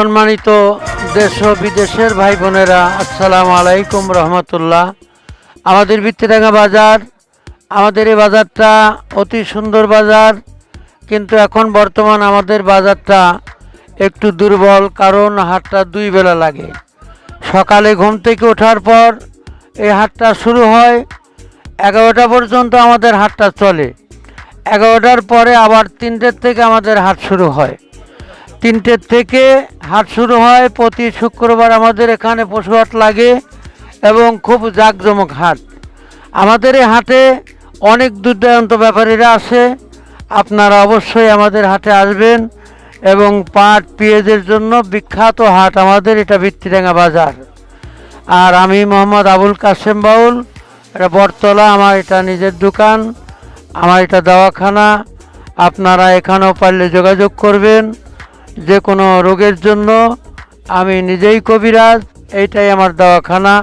সম্মানিত দেশ ও বিদেশের ভাই বোনেরা, আসসালামু আলাইকুম রহমতুল্লাহ। আমাদের বৃত্তিডাঙ্গা বাজার, আমাদের এই বাজারটা অতি সুন্দর বাজার, কিন্তু এখন বর্তমান আমাদের বাজারটা একটু দুর্বল, কারণ হাটটা দুই বেলা লাগে। সকালে ঘুম থেকে ওঠার পর এই হাটটা শুরু হয় এগারোটা পর্যন্ত আমাদের হাটটা চলে। এগারোটার পরে আবার তিনটের থেকে আমাদের হাট শুরু হয়। তিনটের থেকে হাট শুরু হয় প্রতি শুক্রবার আমাদের এখানে পশু হাট লাগে এবং খুব জাঁকজমক হাট। আমাদের এই হাটে অনেক দুর্দান্ত ব্যাপারীরা আসে। আপনারা অবশ্যই আমাদের হাটে আসবেন এবং পাট, পেঁয়াজের জন্য বিখ্যাত হাট আমাদের, এটা বৃত্তিডাঙ্গা বাজার। আর আমি মোহাম্মদ আবুল কাসেম বাউল, এটা বটতলা, আমার এটা নিজের দোকান, আমার এটা দওয়াখানা। আপনারা এখানেও পারলে যোগাযোগ করবেন। যে কোনো রোগের জন্য আমি নিজেই কবিরাজ এইটাই আমার দওয়াখানা।